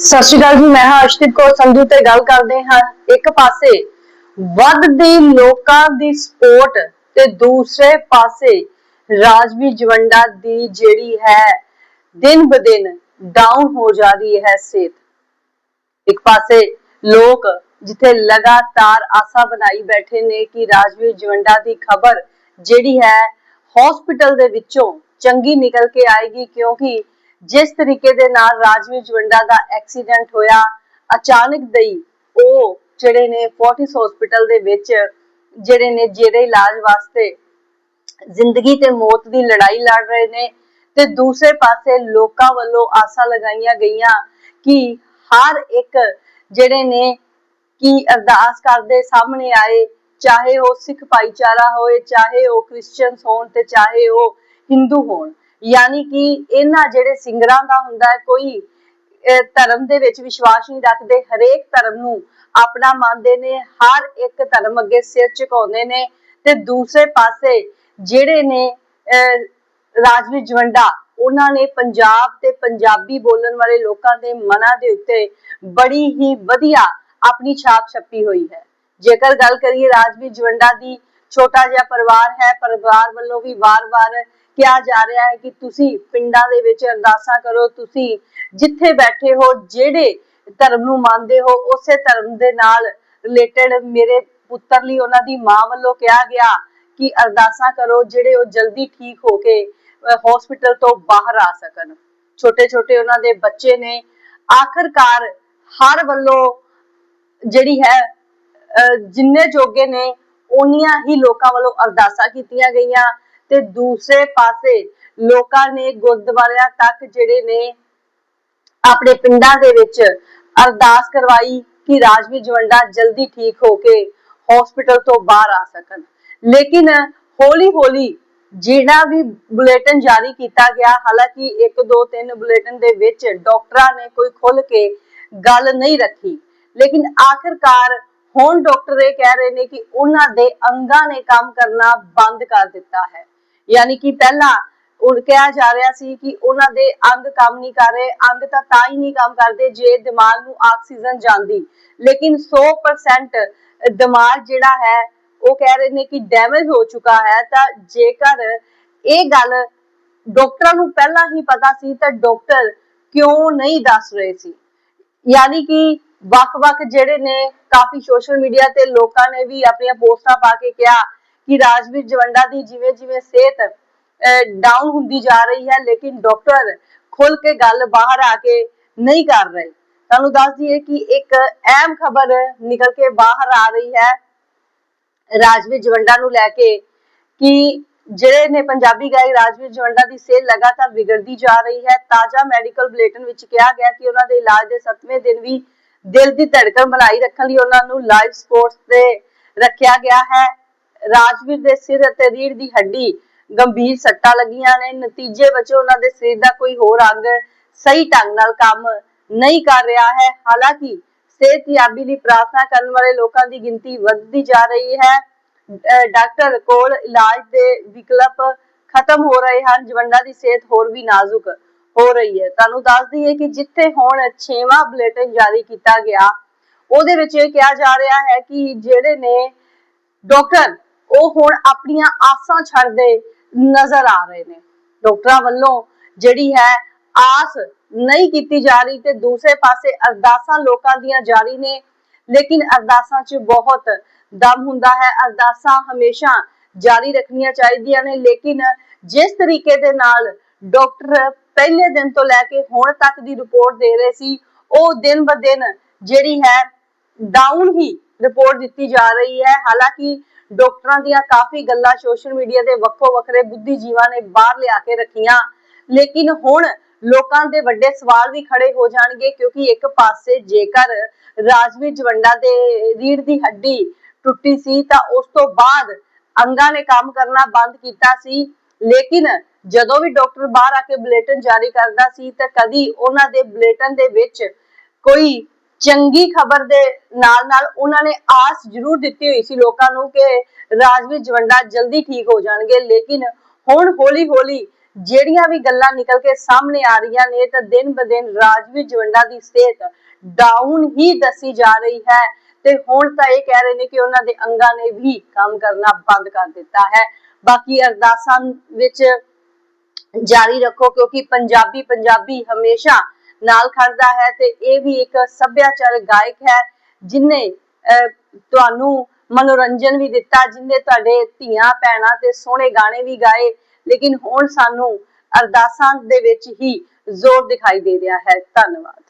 ਸਤਿ ਸ਼੍ਰੀ ਅਕਾਲ ਜੀ, ਮੈਂ ਹਾਂ ਅਰਸ਼ਦੀਪ ਕੌਰ, ਸੰਧੂ ਤੇ ਗੱਲ ਕਰਦੇ ਹਾਂ। ਇੱਕ ਪਾਸੇ ਵੱਧਦੀ ਲੋਕਾਂ ਦੀ ਸਪੋਰਟ ਤੇ ਦੂਸਰੇ ਪਾਸੇ ਰਾਜਵੀ ਜਵੰਡਾ ਦੀ ਜਿਹੜੀ ਹੈ, ਦਿਨ ਬਦਿਨ ਡਾਊਨ ਹੋ ਜਾ ਰਹੀ ਹੈ ਸਿਹਤ। ਇੱਕ ਪਾਸੇ ਲੋਕ ਜਿੱਥੇ ਲਗਾਤਾਰ ਆਸਾ ਬਣਾਈ ਬੈਠੇ ਨੇ ਕਿ ਰਾਜਵੀਰ ਜਵੰਡਾ ਦੀ ਖਬਰ ਜਿਹੜੀ ਹੈ ਹਸਪੀਟਲ ਦੇ ਵਿੱਚੋਂ ਚੰਗੀ ਨਿਕਲ ਕੇ ਆਏਗੀ ਕਿਉਂਕਿ ਜਿਸ ਤਰੀਕੇ ਦੇ ਨਾਲ ਰਾਜਵੀਰ ਜਵੰਡਾ ਦਾ ਐਕਸੀਡੈਂਟ ਹੋਇਆ, ਅਚਾਨਕ ਦਈ ਉਹ ਜਿਹੜੇ ਨੇ ਫੋਰਟਿਸ ਹਸਪੀਟਲ ਦੇ ਵਿੱਚ ਜਿਹੜੇ ਨੇ ਜਿਹੜੇ ਇਲਾਜ ਵਾਸਤੇ ਜ਼ਿੰਦਗੀ ਤੇ ਮੌਤ ਦੀ ਲੜਾਈ ਲੜ ਰਹੇ ਨੇ ਤੇ ਦੂਸਰੇ ਪਾਸੇ ਲੋਕਾਂ ਵੱਲੋਂ ਆਸਾਂ ਲਗਾਈਆਂ ਗਈਆਂ ਕਿ ਹਰ ਇੱਕ ਜਿਹੜੇ ਨੇ ਕੀ ਅਰਦਾਸ ਕਰਦੇ ਸਾਹਮਣੇ ਆਏ, ਚਾਹੇ ਉਹ ਸਿੱਖ ਭਾਈਚਾਰਾ ਹੋਏ, ਚਾਹੇ ਉਹ ਕ੍ਰਿਸਚੀਅਨਸ ਹੋਣ ਤੇ ਚਾਹੇ ਉਹ ਹਿੰਦੂ ਹੋਣ। ਯਾਨੀ ਕਿ ਇਹਨਾਂ ਜਿਹੜੇ ਸਿੰਗਰਾਂ ਦਾ ਹੁੰਦਾ ਕੋਈ ਧਰਮ ਦੇ ਵਿੱਚ ਵਿਸ਼ਵਾਸ ਨਹੀਂ ਰੱਖਦੇ, ਹਰੇਕ ਧਰਮ ਨੂੰ ਆਪਣਾ ਮੰਨਦੇ ਨੇ, ਹਰ ਇੱਕ ਧਰਮ ਅੱਗੇ ਸਿਰ ਝੁਕਾਉਂਦੇ ਨੇ ਤੇ ਦੂਸਰੇ ਪਾਸੇ ਜਿਹੜੇ ਨੇ ਰਾਜਵੀਰ ਜਵੰਡਾ ਉਹਨਾਂ ਨੇ ਪੰਜਾਬ ਤੇ ਪੰਜਾਬੀ ਬੋਲਣ ਵਾਲੇ ਲੋਕਾਂ ਦੇ ਮਨਾਂ ਦੇ ਉੱਤੇ ਬੜੀ ਹੀ ਵਧੀਆ ਆਪਣੀ ਛਾਪ ਛੱਪੀ ਹੋਈ ਹੈ। ਜੇਕਰ ਗੱਲ ਕਰੀਏ ਰਾਜਵੀਰ ਜਵੰਡਾ ਦੀ ਛੋਟਾ ਜਿਹਾ ਪਰਿਵਾਰ ਹੈ, ਪਰਿਵਾਰ ਵੱਲੋਂ ਵੀ ਵਾਰ-ਵਾਰ ਕਿਹਾ ਜਾ ਰਿਹਾ ਹੈ ਕਿ ਤੁਸੀਂ ਪਿੰਡਾਂ ਦੇ ਵਿੱਚ ਅਰਦਾਸਾਂ ਕਰੋ, ਤੁਸੀਂ ਜਿੱਥੇ ਬੈਠੇ ਹੋ, ਜਿਹੜੇ ਧਰਮ ਨੂੰ ਮੰਨਦੇ ਹੋ, ਉਸੇ ਧਰਮ ਦੇ ਨਾਲ ਰਿਲੇਟਡ ਮੇਰੇ ਪੁੱਤਰ ਲਈ ਉਹਨਾਂ ਦੀ ਮਾਂ ਵੱਲੋਂ ਕਿਹਾ ਗਿਆ ਕਿ ਅਰਦਾਸਾਂ ਕਰੋ, ਜਿਹੜੇ ਉਹ ਜਲਦੀ ਠੀਕ ਹੋ ਕੇ ਹਸਪੀਟਲ ਤੋਂ ਬਾਹਰ ਆ ਸਕਣ। ਛੋਟੇ ਛੋਟੇ ਉਹਨਾਂ ਦੇ ਬੱਚੇ ਨੇ, ਆਖਰਕਾਰ ਹਰ ਵੱਲੋਂ ਜਿਹੜੀ ਹੈ ਜਿੰਨੇ ਜੋਗੇ ਨੇ ਓਨੀਆਂ ਹੀ ਲੋਕਾਂ ਵੱਲੋਂ ਅਰਦਾਸਾਂ ਕੀਤੀਆਂ ਗਈਆਂ ਤੇ ਦੂਸਰੇ ਪਾਸੇ ਲੋਕਾਂ ਨੇ ਗੁਰਦੁਆਰਿਆਂ ਤੱਕ ਜਿਹੜੇ ਨੇ ਆਪਣੇ ਪਿੰਡਾਂ ਦੇ ਵਿੱਚ ਅਰਦਾਸ ਕਰਵਾਈ ਕਿ ਰਾਜਵੀਰ ਜਵੰਡਾ ਜਲਦੀ ਠੀਕ ਹੋ ਕੇ ਹਸਪੀਟਲ ਤੋਂ ਬਾਹਰ ਆ ਸਕਣ। ਲੇਕਿਨ ਹੌਲੀ ਹੌਲੀ ਜਿਹੜਾ ਵੀ ਬੁਲੇਟਿਨ ਜਾਰੀ ਕੀਤਾ ਗਿਆ, ਹਾਲਾਂਕਿ 1 2 3 ਬੁਲੇਟਿਨ ਦੇ ਵਿੱਚ ਡਾਕਟਰਾਂ ਨੇ ਕੋਈ ਖੁੱਲ ਕੇ ਗੱਲ ਨਹੀਂ ਰੱਖੀ। ਲੇਕਿਨ ਆਖਿਰਕਾਰ ਹੁਣ ਡਾਕਟਰ ਇਹ ਕਹਿ ਰਹੇ ਨੇ ਕਿ ਉਹਨਾਂ ਦੇ ਅੰਗਾਂ ਨੇ ਕੰਮ ਕਰਨਾ ਬੰਦ ਕਰ ਦਿੱਤਾ ਹੈ। ਯਾਨੀ ਕਿ ਪਹਿਲਾਂ ਉਹ ਕਿਹਾ ਜਾ ਰਿਹਾ ਸੀ ਕਿ ਉਹਨਾਂ ਦੇ ਅੰਗ ਕੰਮ ਨਹੀਂ ਕਰ ਰਹੇ, ਅੰਗ ਤਾਂ ਤਾਂ ਹੀ ਨਹੀਂ ਕੰਮ ਕਰਦੇ ਜੇ ਦਿਮਾਗ ਨੂੰ ਆਕਸੀਜਨ ਜਾਂਦੀ। ਲੇਕਿਨ 100% ਦਿਮਾਗ ਜਿਹੜਾ ਹੈ, ਉਹ ਕਹਿ ਰਹੇ ਨੇ ਕਿ ਡੈਮੇਜ ਹੋ ਚੁੱਕਾ ਹੈ। ਤਾਂ ਜੇਕਰ ਇਹ ਗੱਲ ਡਾਕਟਰਾਂ ਨੂੰ ਪਹਿਲਾਂ ਹੀ ਪਤਾ ਸੀ ਤਾਂ ਡਾਕਟਰ ਕਿਉਂ ਨਹੀਂ ਦੱਸ ਰਹੇ ਸੀ? ਯਾਨੀ ਕਿ ਵੱਖ-ਵੱਖ ਜਿਹੜੇ ਨੇ ਕਾਫੀ ਸੋਸ਼ਲ ਮੀਡੀਆ ਤੇ ਲੋਕਾਂ ਨੇ ਵੀ ਆਪਣੀਆਂ ਪੋਸਟਾਂ ਪਾ ਕੇ ਕਿਹਾ ਕਿ ਰਾਜਵੀਰ ਜਵੰਡਾ ਦੀ ਜਿਵੇਂ-ਜਿਵੇਂ ਸਿਹਤ ਡਾਊਨ ਹੁੰਦੀ ਜਾ ਰਹੀ ਹੈ, ਲੇਕਿਨ ਡਾਕਟਰ ਖੁੱਲ ਕੇ ਗੱਲ ਬਾਹਰ ਆ ਕੇ ਨਹੀਂ ਕਰ ਰਹੇ। ਤੁਹਾਨੂੰ ਦੱਸ ਦਈਏ ਕਿ ਇੱਕ ਅਹਿਮ ਖਬਰ ਨਿਕਲ ਕੇ ਬਾਹਰ ਆ ਰਹੀ ਹੈ ਰਾਜਵੀਰ ਜਵੰਡਾ ਨੂੰ ਲੈ ਕੇ ਕਿ ਜਿਹੜੇ ਨੇ ਪੰਜਾਬੀ ਗਾਇਕ ਰਾਜਵੀਰ ਜਵੰਡਾ ਦੀ ਸਿਹਤ ਲਗਾਤਾਰ ਵਿਗੜਦੀ ਜਾ ਰਹੀ ਹੈ। ਤਾਜ਼ਾ ਮੈਡੀਕਲ ਬੁਲੇਟਿਨ ਵਿੱਚ ਕਿਹਾ ਗਿਆ ਕਿ ਉਹਨਾਂ ਦੇ ਇਲਾਜ ਦੇ 7ਵੇਂ ਦਿਨ ਵੀ ਦਿਲ ਦੀ ਧੜਕਣ ਬਣਾਈ ਰੱਖਣ ਲਈ ਉਹਨਾਂ ਨੂੰ ਲਾਈਵ ਸਪੋਰਟਸ ਤੇ ਰੱਖਿਆ ਗਿਆ ਹੈ। ਰਾਜਵੀਰ ਦੇ ਸਿਰ ਅਤੇ ਰੀੜ ਦੀ ਹੱਡੀ ਗੰਭੀਰ ਸੱਟਾਂ ਲੱਗੀਆਂ ਨੇ। ਨਤੀਜੇ ਵਜੋਂ ਉਹਨਾਂ ਦੇ ਸਰੀਰ ਦਾ ਕੋਈ ਹੋਰ ਅੰਗ ਸਹੀ ਢੰਗ ਨਾਲ ਕੰਮ ਨਹੀਂ ਕਰ ਰਿਹਾ ਹੈ। ਹਾਲਾਂਕਿ ਸਿਹਤਯਾਬੀ ਦੀ ਪ੍ਰਾਰਥਨਾ ਕਰਨ ਵਾਲੇ ਲੋਕਾਂ ਦੀ ਗਿਣਤੀ ਵੱਧਦੀ ਜਾ ਰਹੀ ਹੈ। ਡਾਕਟਰ ਕੋਲ ਇਲਾਜ ਦੇ ਵਿਕਲਪ ਖਤਮ ਹੋ ਰਹੇ ਹਨ। ਜਵੰਡਾ ਦੀ ਸਿਹਤ ਹੋਰ ਵੀ ਨਾਜ਼ੁਕ ਹੋ ਰਹੀ ਹੈ। ਤੁਹਾਨੂੰ ਦੱਸ ਦਈਏ ਕਿ ਜਿੱਥੇ ਹੁਣ 6ਵਾਂ ਬੁਲੇਟਿਨ ਜਾਰੀ ਕੀਤਾ ਗਿਆ, ਉਹਦੇ ਵਿੱਚ ਇਹ ਕਿਹਾ ਜਾ ਰਿਹਾ ਹੈ ਕਿ ਜਿਹੜੇ ਨੇ ਡਾਕਟਰ, ਉਹ ਹੁਣ ਆਪਣੀਆਂ ਆਸਾਂ ਛੱਡਦੇ ਨਜ਼ਰ ਆ ਰਹੇ ਨੇ। ਡਾਕਟਰਾਂ ਵੱਲੋਂ ਜਿਹੜੀ ਹੈ ਆਸ ਨਹੀਂ ਕੀਤੀ ਜਾ ਰਹੀ ਤੇ ਦੂਸਰੇ ਪਾਸੇ ਅਰਦਾਸਾਂ ਲੋਕਾਂ ਦੀਆਂ ਜਾਰੀ ਨੇ, ਲੇਕਿਨ ਅਰਦਾਸਾਂ 'ਚ ਬਹੁਤ ਦਮ ਹੁੰਦਾ ਹੈ। ਅਰਦਾਸਾਂ ਹਮੇਸ਼ਾ ਜਾਰੀ ਰੱਖਣੀਆਂ ਚਾਹੀਦੀਆਂ ਨੇ, ਲੇਕਿਨ ਜਿਸ ਤਰੀਕੇ ਦੇ ਨਾਲ ਡਾਕਟਰ ਪਹਿਲੇ ਦਿਨ ਤੋਂ ਲੈ ਕੇ ਹੁਣ ਤੱਕ ਦੀ ਰਿਪੋਰਟ ਦੇ ਰਹੇ ਸੀ, ਉਹ ਦਿਨ ਬ ਦਿਨ ਜਿਹੜੀ ਹੈ ਡਾਊਨ ਹੀ ਰਿਪੋਰਟ ਦਿੱਤੀ ਜਾ ਰਹੀ ਹੈ। ਹਾਲਾਂਕਿ ਡਾਕਟਰਾਂ ਦੀਆਂ ਕਾਫੀ ਗੱਲਾਂ ਸੋਸ਼ਲ ਮੀਡੀਆ ਦੇ ਵੱਖੋ ਵੱਖਰੇ ਬੁੱਧੀਜੀਵਾਂ ਨੇ ਬਾਹਰ ਲਿਆ ਕੇ ਰੱਖੀਆਂ। ਲੇਕਿਨ ਹੁਣ ਲੋਕਾਂ ਦੇ ਵੱਡੇ ਸਵਾਲ ਵੀ ਖੜੇ ਹੋ ਜਾਣਗੇ, ਕਿਉਂਕਿ ਇੱਕ ਪਾਸੇ ਜੇਕਰ ਰਾਜਵੀਰ ਜਵੰਡਾ ਦੇ ਰੀੜ ਦੀ ਹੱਡੀ ਟੁੱਟੀ ਸੀ ਤਾਂ ਉਸ ਤੋਂ ਬਾਅਦ ਅੰਗਾਂ ਨੇ ਕੰਮ ਕਰਨਾ ਬੰਦ ਕੀਤਾ ਸੀ। ਲੇਕਿਨ ਜਦੋਂ ਵੀ ਡਾਕਟਰ ਬਾਹਰ ਆ ਕੇ ਬੁਲੇਟਿਨ ਜਾਰੀ ਕਰਦਾ ਸੀ ਤਾਂ ਕਦੀ ਉਹਨਾਂ ਦੇ ਬੁਲੇਟਿਨ ਦੇ ਵਿੱਚ ਕੋਈ ਚੰਗੀ ਖਬਰ ਦੇ ਨਾਲ ਨਾਲ ਉਹਨਾਂ ਨੇ ਆਸ ਜ਼ਰੂਰ ਦਿੱਤੀ ਹੋਈ ਸੀ ਲੋਕਾਂ ਨੂੰ ਕਿ ਰਾਜਵੀਰ ਜਵੰਡਾ ਜਲਦੀ ਠੀਕ ਹੋ ਜਾਣਗੇ। ਲੇਕਿਨ ਹੁਣ ਹੌਲੀ ਹੌਲੀ ਜਿਹੜੀਆਂ ਵੀ ਗੱਲਾਂ ਨਿਕਲ ਕੇ ਸਾਹਮਣੇ ਆ ਰਹੀਆਂ ਨੇ ਤਾਂ ਦਿਨ ਬ ਦਿਨ ਰਾਜਵੀਰ ਜਵੰਡਾ ਦੀ ਸਿਹਤ ਡਾਊਨ ਹੀ ਦੱਸੀ ਜਾ ਰਹੀ ਹੈ ਤੇ ਹੁਣ ਤਾਂ ਇਹ ਕਹਿ ਰਹੇ ਨੇ ਕਿ ਉਹਨਾਂ ਦੇ ਅੰਗਾਂ ਨੇ ਵੀ ਕੰਮ ਕਰਨਾ ਬੰਦ ਕਰ ਦਿੱਤਾ ਹੈ। ਬਾਕੀ ਅਰਦਾਸਾਂ ਵਿੱਚ ਜਾਰੀ ਰੱਖੋ, ਕਿਉਂਕਿ ਪੰਜਾਬੀ ਪੰਜਾਬੀ ਹਮੇਸ਼ਾ ਨਾਲ ਖੜਦਾ ਹੈ ਤੇ ਇਹ ਵੀ ਇੱਕ ਸੱਭਿਆਚਾਰਕ ਗਾਇਕ ਹੈ ਜਿਨੇ ਤੁਹਾਨੂੰ ਮਨੋਰੰਜਨ ਵੀ ਦਿੱਤਾ, ਜਿਨੇ ਤੁਹਾਡੇ ਧੀਆਂ, ਭੈਣਾਂ ਤੇ ਸੋਹਣੇ ਗਾਣੇ ਵੀ ਗਾਏ, ਲੇਕਿਨ ਹੁਣ ਸਾਨੂੰ ਅਰਦਾਸਾਂ ਦੇ ਵਿੱਚ ਹੀ ਜ਼ੋਰ ਦਿਖਾਈ ਦੇ ਰਿਹਾ ਹੈ। ਧੰਨਵਾਦ।